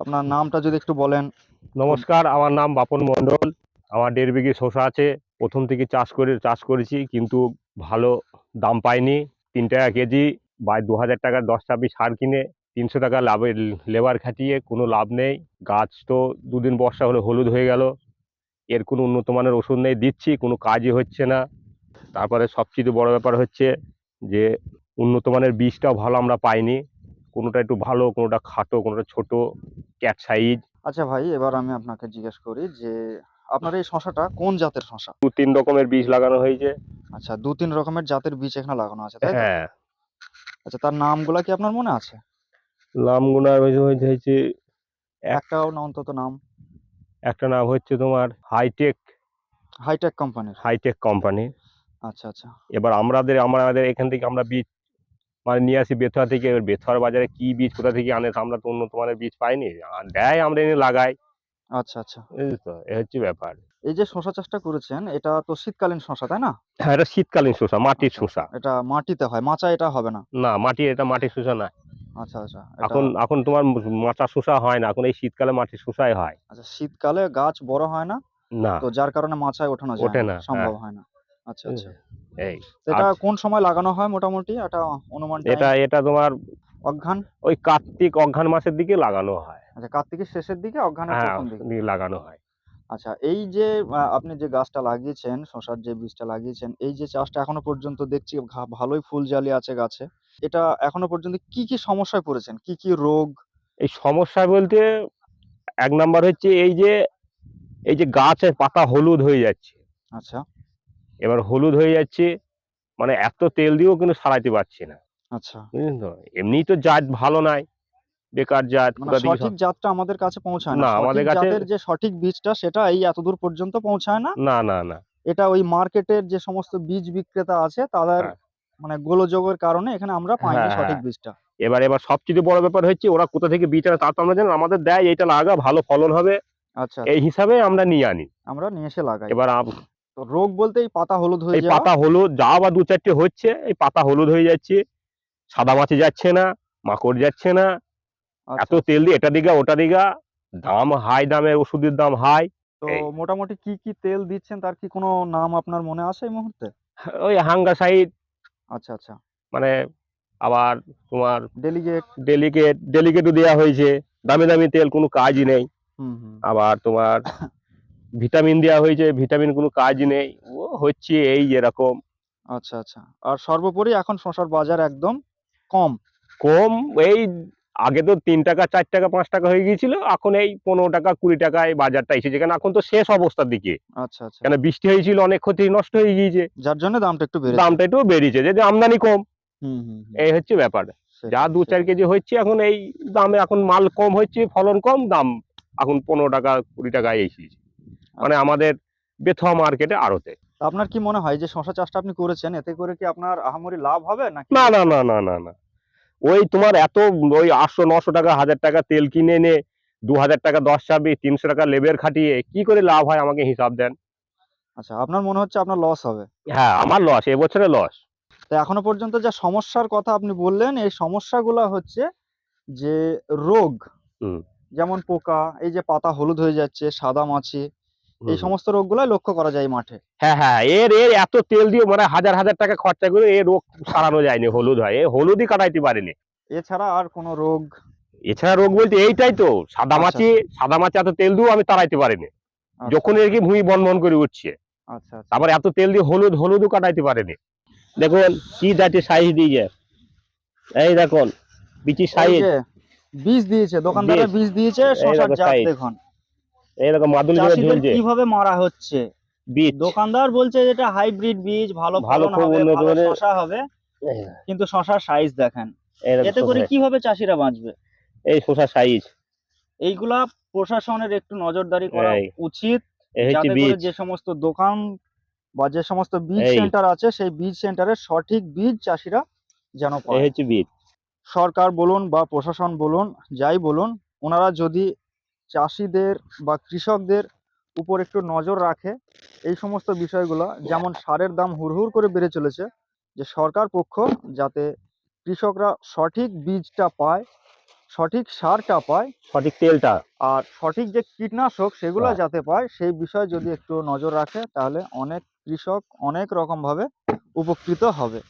আপনার নামটা যদি একটু বলেন। নমস্কার, আমার নাম বাপন মণ্ডল। আমার দেড় বিঘে শসা আছে। প্রথম থেকে চাষ করে, চাষ করেছি, কিন্তু ভালো দাম পাইনি। তিন টাকা কেজি বা দু হাজার টাকার দশ ছাব্বিশ সার কিনে তিনশো টাকা লাভের লেবার খাটিয়ে কোনো লাভ নেই। গাছ তো দুদিন বর্ষা হলে হলুদ হয়ে গেল। এর কোনো উন্নত মানের ওষুধ নেই, দিচ্ছি, কোনো কাজই হচ্ছে না। তারপরে সবচেয়ে বড় ব্যাপার হচ্ছে যে উন্নত মানের বীজটাও ভালো আমরা পাইনি। কোনোটা একটু ভালো কোনোটা খাটো কোনোটা ছোট ক্যাট সাইজ আচ্ছা ভাই এবার আমি আপনাকে জিজ্ঞেস করি যে আপনার এই শশাটা কোন জাতের শশা? দু তিন রকমের বীজ লাগানো হয়েছে। আচ্ছা দু তিন রকমের জাতের বীজ এখানে লাগানো আছে তাই হ্যাঁ। আচ্ছা তার নামগুলা কি আপনার মনে আছে? নামগুনার হয়েছে একটাও না অন্তত নাম? একটা নাম হচ্ছে তোমার হাইটেক হাইটেক কোম্পানির হাইটেক কোম্পানি আচ্ছা আচ্ছা। এবার আমাদের আমাদের এখান থেকে আমরা বীজ মানে নিয়ে আসি বেথুয়া থেকে এবার বেথুয়ার বাজারে কি বীজ কোথা থেকে আনে আমরা তো উন্নত মানের বীজ পাইনি। আর দেয় আমরা এনে লাগাই। আচ্ছা আচ্ছা। তো এ হচ্ছে ব্যাপার। এই যে শশা চাষটা করেছেন এটা তো শীতকালীন শশা তাই না? হ্যাঁ এটা শীতকালীন শসা মাটির শসা। এটা মাটিতে হয় মাচা এটা হবে না? না মাটি এটা মাটির শসা না। আচ্ছা আচ্ছা এখন এখন তোমার মাচা শসা হয় না এখন এই শীতকালে মাটির শসাই হয়। আচ্ছা শীতকালে গাছ বড় হয় না? না। তো যার কারণে মাচায় ওঠানো যায় ওঠে না, না, সম্ভব হয় না। আচ্ছা আচ্ছা। এই এটা। কোন সময় লাগানো হয় মোটামুটি? এটা অনুমান এটা এটা তোমার অঘ্রান ওই কার্তিক অঘ্রান মাসের দিকে লাগানো হয়। আচ্ছা কার্তিকের শেষের দিকে অঘ্রানের হ্যাঁ প্রথম দিকে? লাগানো হয়। আচ্ছা এই যে আপনি যে গাছটা লাগিয়েছেন শসার যে বীজটা লাগিয়েছেন এই যে চাষটা এখনও পর্যন্ত দেখছি ভালোই ফুল জালি আছে গাছে। এটা এখনও পর্যন্ত কি কি সমস্যায় পড়েছেন? কি কি রোগ? এই সমস্যা বলতে এক নাম্বার হচ্ছে এই যে এই যে গাছের পাতা হলুদ হয়ে যাচ্ছে। আচ্ছা। এবার হলুদ হয়ে যাচ্ছে মানে এত তেল দিয়েও কিন্তু সারাইতে পারছি না। আচ্ছা। বুঝলেন তো? এমনি তো জাত ভালো নাই বেকার জাত মানে সঠিক জাতটা আমাদের কাছে পৌঁছায় না। আমাদের কাছে- যে সঠিক বীজটা সেটা এই এতদূর পর্যন্ত পৌঁছায় না। না না না। এটা ওই মার্কেটের যে সমস্ত বীজ বিক্রেতা আছে তাদের হ্যাঁ। মানে গোলযোগের কারণে এখানে আমরা পাইনি হ্যাঁ, সঠিক হ্যাঁ। বীজটা। এবার এবার সবচেয়ে বড় ব্যাপার হচ্ছে ওরা কোথা থেকে বীজ আনে তা তো আমরা জানি আমাদের দেয় এইটা লাগা ভালো ফলন হবে। আচ্ছা এই হিসাবে আমরা নিয়ে আনি। আমরা নিয়ে এসে লাগাই। এবার রোগ বলতে এই পাতা হলুদ হয়ে যাওয়া। পাতা হলুদ যা বা দু চারটে হচ্ছে এই পাতা হলুদ হয়ে যাচ্ছে। সাদা মাছি যাচ্ছে না মাকড় যাচ্ছে না। আচ্ছা, এত তেল দিয়ে এটা দিঘা ওটা দিঘা দাম হাই দামে ওষুধের দাম হাই। তো মোটামুটি কি কি তেল দিচ্ছেন তার কি কোনো নাম আপনার মনে আছে এই মুহূর্তে? ওই হাঙ্গা সাইড আচ্ছা আচ্ছা। মানে আবার তোমার ডেলিগেট ডেলিকেট ডেলিকেটও দেওয়া হয়েছে। দামি দামি তেল কোনো কাজই নেই। আবার তোমার ভিটামিন দেওয়া হয়েছে ভিটামিন কোনো কাজ নেই। ও হচ্ছে এই এরকম আচ্ছা আচ্ছা। আর সর্বোপরি এখন শসার বাজার একদম কম। কম এই আগে তো তিন টাকা চার টাকা পাঁচ টাকা হয়ে গিয়েছিল এখন এই পনেরো টাকা কুড়ি টাকায় বাজারটা এসেছে। কেন এখন তো শেষ অবস্থার দিকে। আচ্ছা আচ্ছা। কেন বৃষ্টি হয়েছিল অনেক ক্ষতি নষ্ট হয়ে গিয়েছে। যার জন্য দামটা একটু দামটা একটু বেরিয়েছে যদি আমদানি কম। এই হচ্ছে ব্যাপার। যা দু চার কেজি হচ্ছে এখন এই দামে এখন মাল কম হচ্ছে ফলন কম দাম এখন পনেরো টাকা কুড়ি টাকায় এসেছে। মানে আচ্ছা। আমাদের বেথুয়া মার্কেটে আড়তে। আপনার কি মনে হয় যে শশা চাষটা আপনি করেছেন এতে করে কি আপনার আহামরি লাভ হবে নাকি? না না না না না না। ওই তোমার এত ওই আটশো নশো টাকা হাজার টাকা তেল কিনে এনে দু হাজার টাকা দশ চাবি তিনশো টাকা লেবের খাটিয়ে কি করে লাভ হয় আমাকে হিসাব দেন? আচ্ছা আপনার মনে হচ্ছে আপনার লস হবে? হ্যাঁ আমার লস এবছরে লস তো এখনও পর্যন্ত যা সমস্যার কথা আপনি বললেন এই সমস্যাগুলো হচ্ছে যে রোগ যেমন পোকা এই যে পাতা হলুদ হয়ে যাচ্ছে সাদা মাছি এই সমস্ত রোগগুলো লক্ষ্য করা যায় মাঠে। হ্যাঁ হ্যাঁ এর এর এত তেল দিয়ে মানে হাজার হাজার টাকা খরচা করে এ রোগ সারানো যায়নি হলুদ হয়। এ হলুদই কাটাইতে পারেনি। এছাড়া আর কোনো রোগ? এছাড়া রোগ বলতে এইটাই তো সাদা আচ্ছা, মাছি সাদা মাছি এত তেল দিয়েও আমি তাড়াইতে পারিনি। আচ্ছা, যখন এর কি ভুঁই বন বন করে উঠছে আচ্ছা আচ্ছা। তারপর এত তেল দিয়ে হলুদ হলুদও কাটাইতে পারেনি। দেখুন কি জাতীয় সাইজ দিয়ে এই দেখুন বিচি সাইজ। বীজ দিয়েছে দোকানদারের বীজ। দিয়েছে দেখো জাত দেখুন। এইরকম মাদুলি ঝুলছে। কীভাবে মারা হচ্ছে? বীজ। দোকানদার বলছে যেটা হাইব্রিড বীজ ভালো ভালো খুব হবে কিন্তু শসার সাইজ দেখেন। এতে করে কীভাবে চাষিরা বাঁচবে? এই শসা সাইজ এইগুলা প্রশাসনের একটু নজরদারি করা উচিত। যে সমস্ত দোকান বা যে সমস্ত বীজ সেন্টার আছে সেই বীজ সেন্টারের সঠিক বীজ চাষিরা যেন বীজ। সরকার বলুন বা প্রশাসন বলুন যাই বলুন ওনারা যদি চাষিদের বা কৃষকদের উপর একটু নজর রাখে এই সমস্ত বিষয়গুলো। যেমন সারের দাম হুড়হুড় করে বেড়ে চলেছে যে সরকার পক্ষ যাতে কৃষকরা সঠিক বীজটা পায় সঠিক সারটা পায় সঠিক তেলটা। আর সঠিক যে কীটনাশক সেগুলো হ্যাঁ। যাতে পায় সেই বিষয়ে যদি একটু নজর রাখে তাহলে অনেক কৃষক অনেক রকমভাবে উপকৃত হবে।